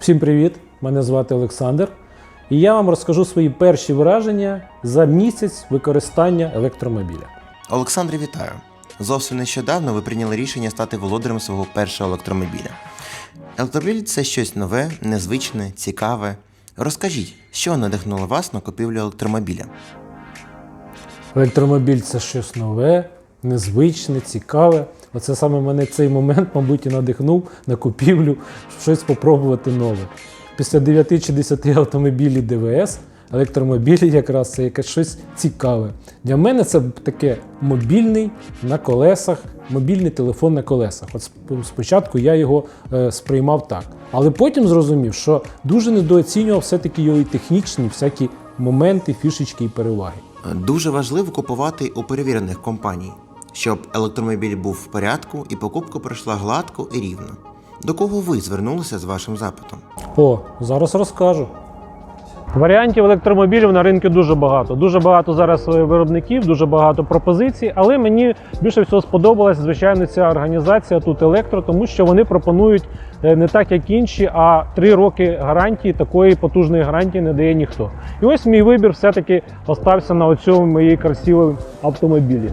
Всім привіт! Мене звати Олександр. І я вам розкажу свої перші враження за місяць використання електромобіля. Олександре, вітаю! Зовсім нещодавно ви прийняли рішення стати володарем свого першого електромобіля. Електромобіль це щось нове, незвичне, цікаве. Розкажіть, що надихнуло вас на купівлю електромобіля? Електромобіль це щось нове, незвичне, цікаве. Оце саме мене цей момент, мабуть, і надихнув на купівлю щось спробувати нове. Після 9 чи 10 автомобілів ДВС електромобілі якраз це якесь щось цікаве. Для мене це таке мобільний на колесах, мобільний телефон на колесах. От спочатку я його е, сприймав так. Але потім зрозумів, що дуже недооцінював все-таки його і технічні всякі моменти, фішечки і переваги. Дуже важливо купувати у перевірених компаній, щоб електромобіль був в порядку і покупка пройшла гладко і рівно. До кого ви звернулися з вашим запитом? О, зараз розкажу. Варіантів електромобілів на ринку дуже багато. Дуже багато зараз е, виробників, дуже багато пропозицій. Але мені більше всього сподобалася, звичайно, ця організація тут електро, тому що вони пропонують е, не так, як інші, а три роки гарантії. Такої потужної гарантії не дає ніхто. І ось мій вибір все-таки остався на оцьому моїй красивому автомобілі.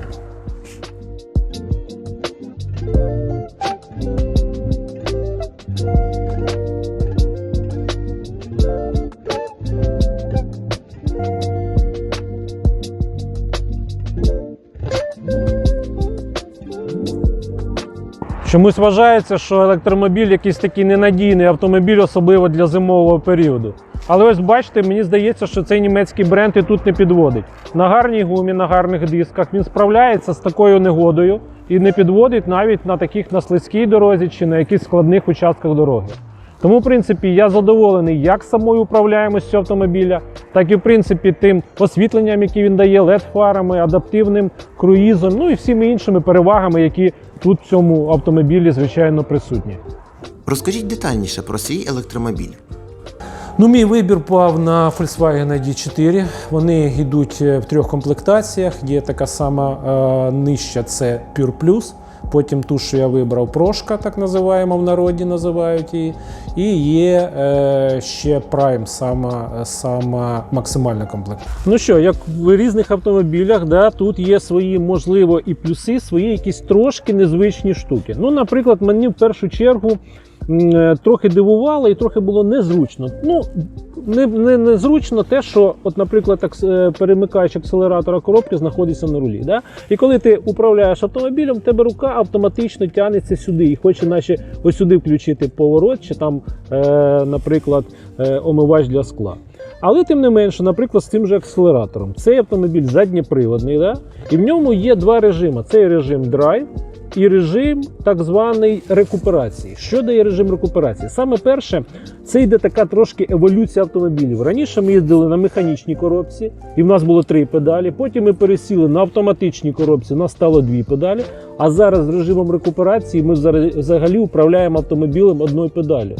Чомусь вважається, що електромобіль якийсь такий ненадійний автомобіль, особливо для зимового періоду. Але ось бачите, мені здається, що цей німецький бренд і тут не підводить. На гарній гумі, на гарних дисках він справляється з такою негодою і не підводить навіть на таких на слизькій дорозі чи на якихось складних участках дороги. Тому, в принципі, я задоволений як самою управляємостю автомобіля, так і в принципі тим освітленням, яке він дає, led фарами адаптивним круїзом, ну і всіми іншими перевагами, які тут в цьому автомобілі, звичайно, присутні. Розкажіть детальніше про свій електромобіль. Ну, мій вибір пав на Volkswagen ID4. Вони йдуть е, в трьох комплектаціях. Є така сама е, нижча, це Pure Plus. Потім ту, що я вибрав, прошка, так називаємо в народі, називають її. І є е, ще Prime, сама, сама максимальна комплект. Ну що, як в різних автомобілях, да, тут є свої, можливо, і плюси, свої якісь трошки незвичні штуки. Ну, наприклад, мені в першу чергу е, трохи дивувало і трохи було незручно. Ну, не, не, незручно те, що, от, наприклад, акс- е, перемикач акселератора коробки знаходиться на рулі. Да? І коли ти управляєш автомобілем, тебе рука автоматично тягнеться сюди і хоче наче ось сюди включити поворот, чи там, е, наприклад, е, омивач для скла. Але тим не менше, наприклад, з тим же акселератором. Цей автомобіль заднєприводний, да? і в ньому є два режими: це режим драйв і режим так званий рекуперації. Що дає режим рекуперації? Саме перше, це йде така трошки еволюція автомобілів. Раніше ми їздили на механічній коробці, і в нас було три педалі. Потім ми пересіли на автоматичній коробці, у нас стало дві педалі. А зараз з режимом рекуперації ми взагалі- управляємо автомобілем одною педалю.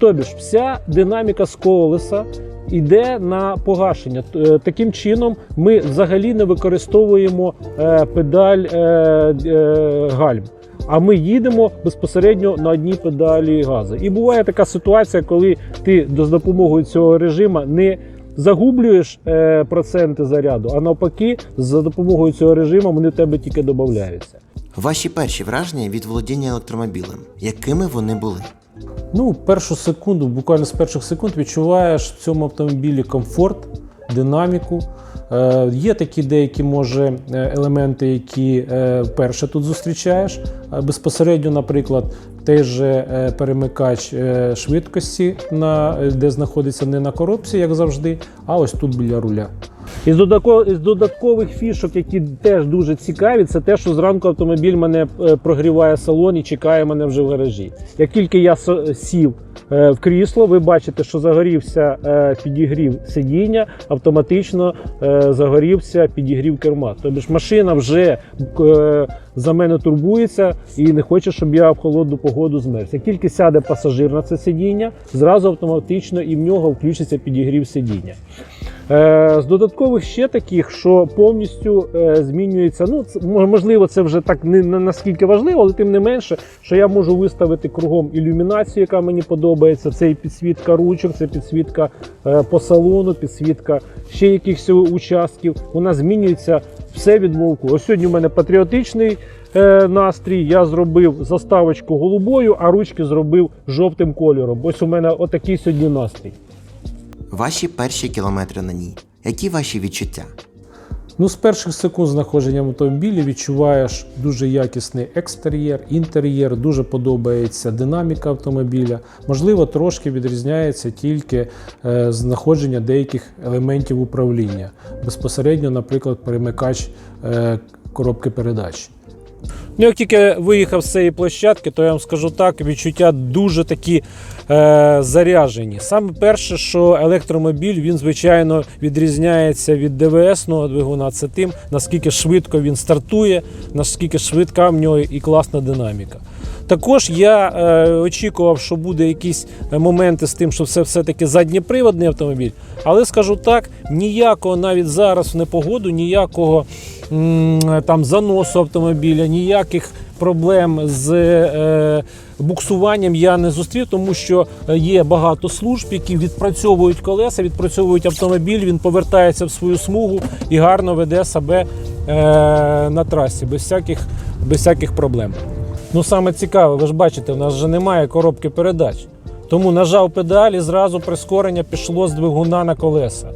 Тобі ж вся динаміка з колеса йде на погашення. Е, Таким чином, ми взагалі не використовуємо е, педаль е, гальм. А ми їдемо безпосередньо на одній педалі газу. І буває така ситуація, коли ти з допомогою цього режиму не загублюєш проценти заряду, а навпаки, за допомогою цього режиму вони в тебе тільки додаються. Ваші перші враження від володіння електромобілем. Якими вони були? Ну, першу секунду, буквально з перших секунд відчуваєш в цьому автомобілі комфорт, динаміку. Е, є такі деякі, може, е, елементи, які е, вперше тут зустрічаєш. Е, Безпосередньо, наприклад, той же перемикач швидкості, на, де знаходиться не на коробці, як завжди, а ось тут біля руля. Із додаткових, фішок, які теж дуже цікаві, це те, що зранку автомобіль мене е, прогріває салон і чекає мене вже в гаражі. Як тільки я сів е, в крісло, ви бачите, що загорівся е, підігрів сидіння, автоматично загорівся підігрів керма. Тобто машина вже за мене турбується і не хоче, щоб я в холодну погоду змерз. Як тільки сяде пасажир на це сидіння, зразу автоматично і в нього включиться підігрів сидіння. Е, з додаткових ще таких, що повністю е, змінюється. Ну, можливо, це вже так не наскільки важливо, але тим не менше, що я можу виставити кругом ілюмінацію, яка мені подобається. Це і підсвітка ручок, це підсвітка е, по салону, підсвітка ще якихось участків. Вона змінюється все від вовку. Ось сьогодні у мене патріотичний настрій. Я зробив заставочку голубою, а ручки зробив жовтим кольором. Ось у мене отакий сьогодні настрій. Ваші перші кілометри на ній. Які ваші відчуття? Ну, з перших секунд знаходження в автомобілі відчуваєш дуже якісний екстер'єр, інтер'єр, дуже подобається динаміка автомобіля. Можливо, трошки відрізняється тільки е, знаходження деяких елементів управління. Безпосередньо, наприклад, перемикач е, коробки передач. Ну, як тільки виїхав з цієї площадки, то я вам скажу так, відчуття дуже такі е, заряжені. Саме перше, що електромобіль, він, звичайно, відрізняється від ДВС-ного двигуна. Це тим, наскільки швидко він стартує, наскільки швидка в нього і класна динаміка. Також я е, очікував, що буде якісь моменти з тим, що це все-таки заднєприводний автомобіль. Але скажу так, ніякого навіть зараз в непогоду, ніякого м, там заносу автомобіля, ніяких проблем з е, буксуванням я не зустрів, тому що є багато служб, які відпрацьовують колеса, відпрацьовують автомобіль, він повертається в свою смугу і гарно веде себе е, на трасі без всяких, без всяких проблем. Ну саме цікаве, ви ж бачите, в нас вже немає коробки передач. Тому нажав педалі, і зразу прискорення пішло з двигуна на колеса.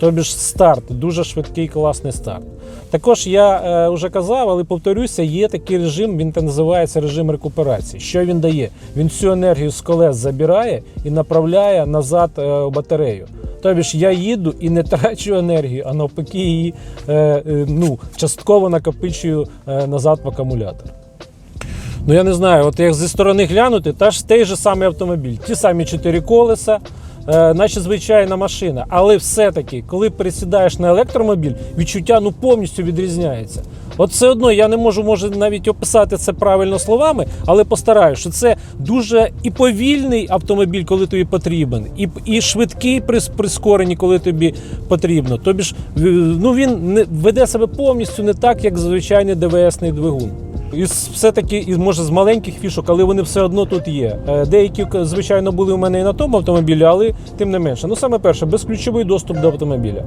Тобі ж старт, дуже швидкий, класний старт. Також я е, вже казав, але повторюся, є такий режим, він та називається режим рекуперації. Що він дає? Він всю енергію з колес забирає і направляє назад е, в батарею. Тобі ж я їду і не трачу енергію, а навпаки, її е, е, ну, частково накопичую е, назад в акумулятор. Ну я не знаю, от як зі сторони глянути, та ж той же самий автомобіль, ті самі чотири колеса, е, наче звичайна машина. Але все-таки, коли пересідаєш на електромобіль, відчуття ну повністю відрізняється. От все одно я не можу може навіть описати це правильно словами, але постараюся, що це дуже і повільний автомобіль, коли тобі потрібен, і, і швидкий при прискоренні, коли тобі потрібно. Тобі ж ну він не веде себе повністю не так, як звичайний ДВСний двигун. І все-таки і може з маленьких фішок, але вони все одно тут є. Е, Деякі, звичайно, були у мене і на тому автомобілі, але тим не менше. Ну, саме перше, безключовий доступ до автомобіля.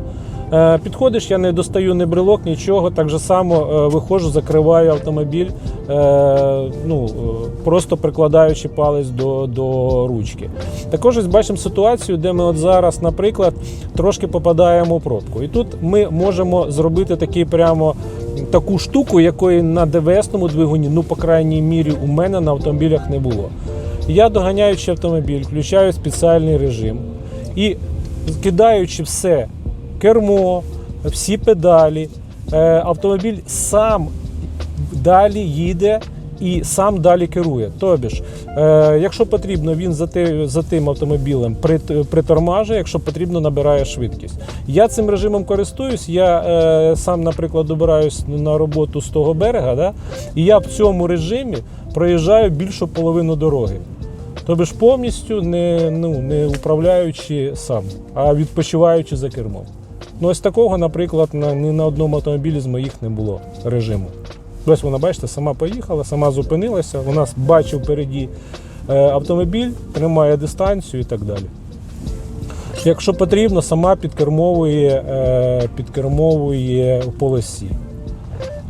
Е, Підходиш, я не достаю ні брелок, нічого. Так же само е, виходжу, закриваю автомобіль, ну, просто прикладаючи палець до, до ручки. Також ось бачимо ситуацію, де ми от зараз, наприклад, трошки попадаємо в пробку. І тут ми можемо зробити такий прямо таку штуку, якої на ДВСному двигуні, ну, по крайній мірі, у мене на автомобілях не було. Я доганяючи автомобіль, включаю спеціальний режим і кидаючи все, кермо, всі педалі, е, автомобіль сам далі їде і сам далі керує. Тобі ж, е, якщо потрібно, він за, те, за тим автомобілем прит- притормажує, якщо потрібно, набирає швидкість. Я цим режимом користуюсь. Я е, сам, наприклад, добираюсь на роботу з того берега, да, і я в цьому режимі проїжджаю більшу половину дороги. Тобі ж повністю не, ну, не управляючи сам, а відпочиваючи за кермом. Ну, ось такого, наприклад, на, ні на одному автомобілі з моїх не було режиму. Ось вона, бачите, сама поїхала, сама зупинилася, вона бачив впереді е, автомобіль, тримає дистанцію і так далі. Якщо потрібно, сама підкермовує, е, підкермовує в полосі.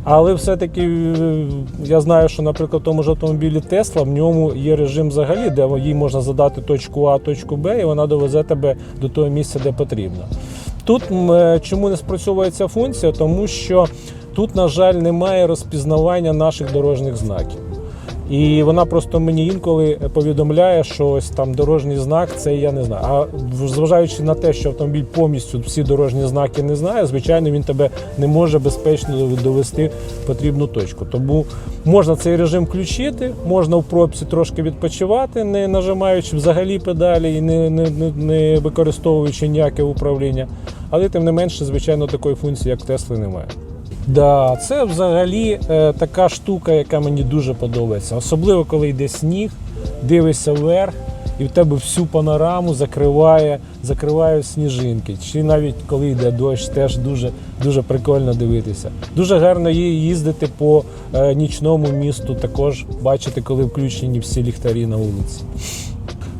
Але все-таки е, я знаю, що, наприклад, в тому ж автомобілі Тесла в ньому є режим взагалі, де їй можна задати точку А, точку Б, і вона довезе тебе до того місця, де потрібно. Тут чому не спрацьовує ця функція? Тому що тут, на жаль, немає розпізнавання наших дорожніх знаків. І вона просто мені інколи повідомляє, що ось там дорожній знак, це я не знаю. А зважаючи на те, що автомобіль повністю всі дорожні знаки не знає, звичайно, він тебе не може безпечно довести потрібну точку. Тому можна цей режим включити, можна в пробці трошки відпочивати, не нажимаючи взагалі педалі і не, не, не, не використовуючи ніяке управління. Але тим не менше, звичайно, такої функції, як Тесли, немає. Да, це взагалі е, така штука, яка мені дуже подобається. Особливо, коли йде сніг, дивишся вверх і в тебе всю панораму закриває, закривають сніжинки. Чи навіть коли йде дощ, теж дуже, дуже прикольно дивитися. Дуже гарно їздити по е, нічному місту, також бачити, коли включені всі ліхтарі на вулиці.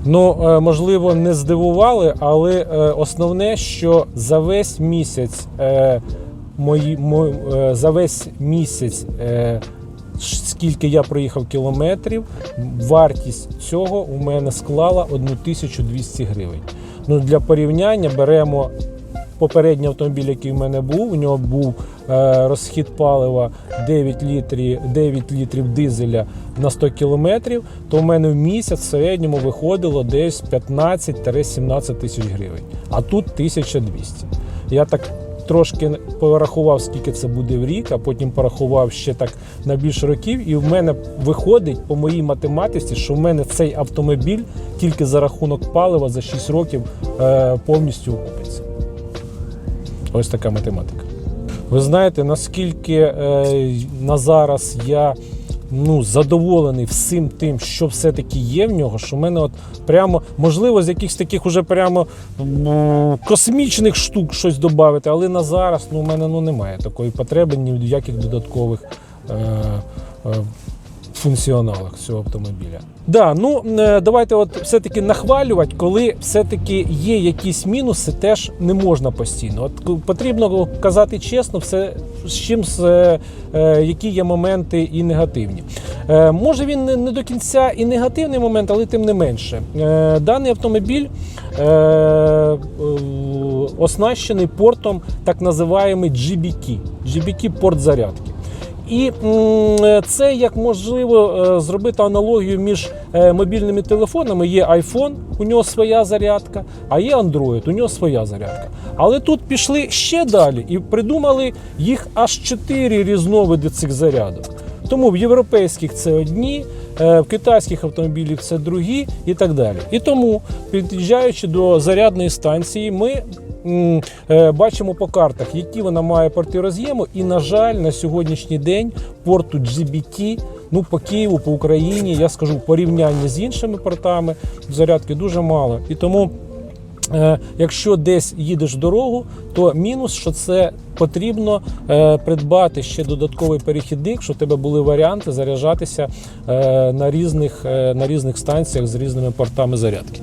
Ну, е, можливо, не здивували, але е, основне, що за весь місяць, е, мої, е, за весь місяць, е, скільки я проїхав кілометрів, вартість цього у мене склала 1200 гривень. Ну, для порівняння беремо попередній автомобіль, який в мене був. У нього був е, розхід палива 9 літрів, 9 літрів дизеля на 100 кілометрів, то в мене в місяць в середньому виходило десь 15-17 тисяч гривень. А тут 1200. Я так трошки порахував, скільки це буде в рік, а потім порахував ще так на більше років. І в мене виходить по моїй математиці, що в мене цей автомобіль тільки за рахунок палива за 6 років е, повністю окупиться. Ось така математика. Ви знаєте, наскільки е, на зараз я ну, задоволений всім тим, що все-таки є в нього, що в мене от прямо, можливо, з якихось таких уже прямо космічних штук щось додати, але на зараз ну, у мене ну, немає такої потреби ні в яких додаткових е, е, функціоналах цього автомобіля. Да, ну е, давайте от все-таки нахвалювати, коли все-таки є якісь мінуси, теж не можна постійно. От потрібно казати чесно, все з чим з, е, е, які є моменти і негативні. Е, може він не, не до кінця і негативний момент, але тим не менше. Е, даний автомобіль е, е, оснащений портом так називаємий GBT, GBT порт зарядки. І це як можливо е, зробити аналогію між е, мобільними телефонами. Є iPhone, у нього своя зарядка, а є Android, у нього своя зарядка. Але тут пішли ще далі і придумали їх аж чотири різновиди цих зарядок. Тому в європейських це одні, е, в китайських автомобілях це другі і так далі. І тому, під'їжджаючи до зарядної станції, ми бачимо по картах, які вона має порти роз'єму. І, на жаль, на сьогоднішній день порту GBT, ну по Києву, по Україні, я скажу, в порівнянні з іншими портами зарядки дуже мало. І тому. Е, Якщо десь їдеш в дорогу, то мінус, що це потрібно е, придбати ще додатковий перехідник, щоб у тебе були варіанти заряджатися е, на різних, е, на різних станціях з різними портами зарядки.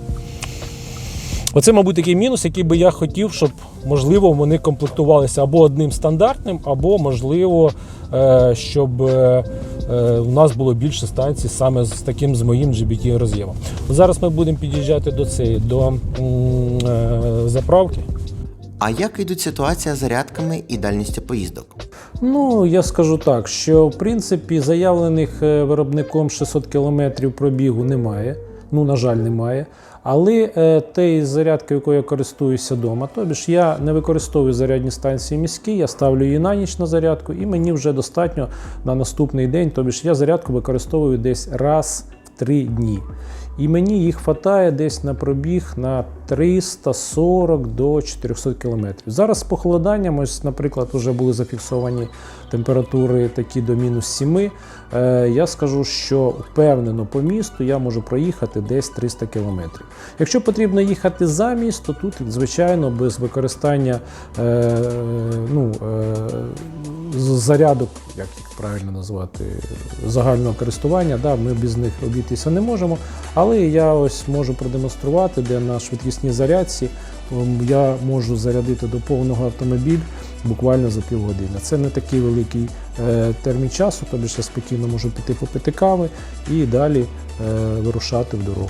Оце, мабуть, такий мінус, який би я хотів, щоб можливо вони комплектувалися або одним стандартним, або можливо, е, щоб е, е, у нас було більше станцій саме з таким з моїм GBT роз'ємом. Зараз ми будемо під'їжджати до цієї до е, заправки. А як йдуть ситуація з зарядками і дальністю поїздок? Ну, я скажу так, що в принципі заявлених е, виробником 600 км пробігу немає. Ну, на жаль, немає. Але е, те зарядки, якою я користуюся вдома, тобі ж я не використовую зарядні станції міські, я ставлю її на ніч на зарядку, і мені вже достатньо на наступний день. Тобі ж я зарядку використовую десь раз в три дні. І мені їх вистачає десь на пробіг на 340 до 400 км. Зараз з похолоданням, ось, наприклад, вже були зафіксовані температури такі до мінус 7. Е, я скажу, що впевнено по місту я можу проїхати десь 300 км. Якщо потрібно їхати за місто, тут, звичайно, без використання е, ну, е, зарядок, як їх правильно назвати, загального користування, да, ми без них обійтися не можемо. Але я ось можу продемонструвати, де на швидкісній зарядці ем, я можу зарядити до повного автомобіль буквально за півгодини. Це не такий великий е, термін часу, тобі я спокійно можу піти попити кави і далі е, вирушати в дорогу.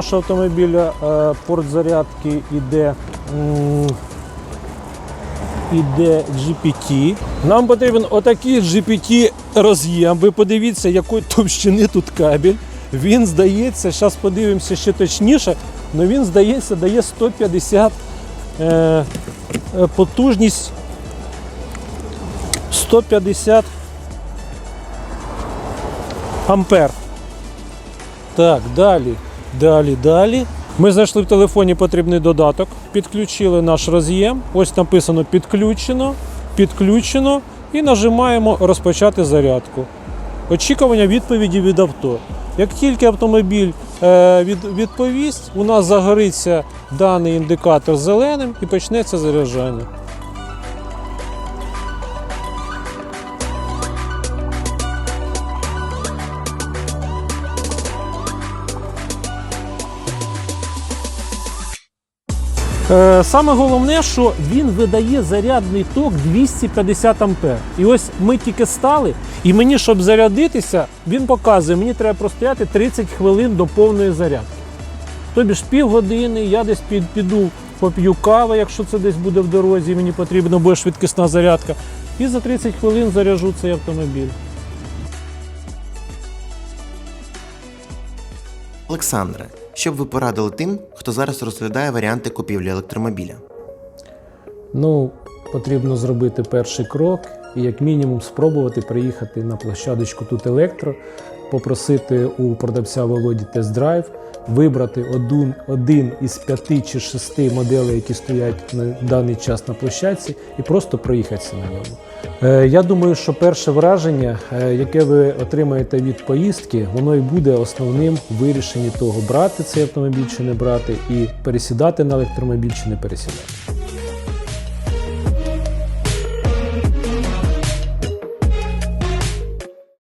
Нашого автомобіля е, порт зарядки іде, іде GPT. Нам потрібен отакий GPT роз'єм. Ви подивіться, якої товщини тут кабель. Він здається, зараз подивимося ще точніше, але він здається, дає 150 е, е, потужність 150 ампер. Так, далі, далі, далі. Ми знайшли в телефоні потрібний додаток, підключили наш роз'єм. Ось написано підключено, підключено і нажимаємо розпочати зарядку. Очікування відповіді від авто. Як тільки автомобіль е, відповість, у нас загориться даний індикатор зеленим і почнеться заряджання. Саме головне, що він видає зарядний ток 250 ампер. І ось ми тільки стали, і мені, щоб зарядитися, він показує, мені треба простояти 30 хвилин до повної зарядки. Тобі ж півгодини, я десь під, піду поп'ю кави, якщо це десь буде в дорозі, мені потрібна буде швидкісна зарядка. І за 30 хвилин заряджу цей автомобіль. Олександре, що б ви порадили тим, хто зараз розглядає варіанти купівлі електромобіля? Ну, потрібно зробити перший крок і як мінімум спробувати приїхати на площадочку тут електро, попросити у продавця Володі тест-драйв, вибрати один, один із п'яти чи шести моделей, які стоять на даний час на площадці, і просто проїхатися на ньому. Е, Я думаю, що перше враження, е, яке ви отримаєте від поїздки, воно і буде основним у вирішенні того, брати цей автомобіль чи не брати, і пересідати на електромобіль чи не пересідати.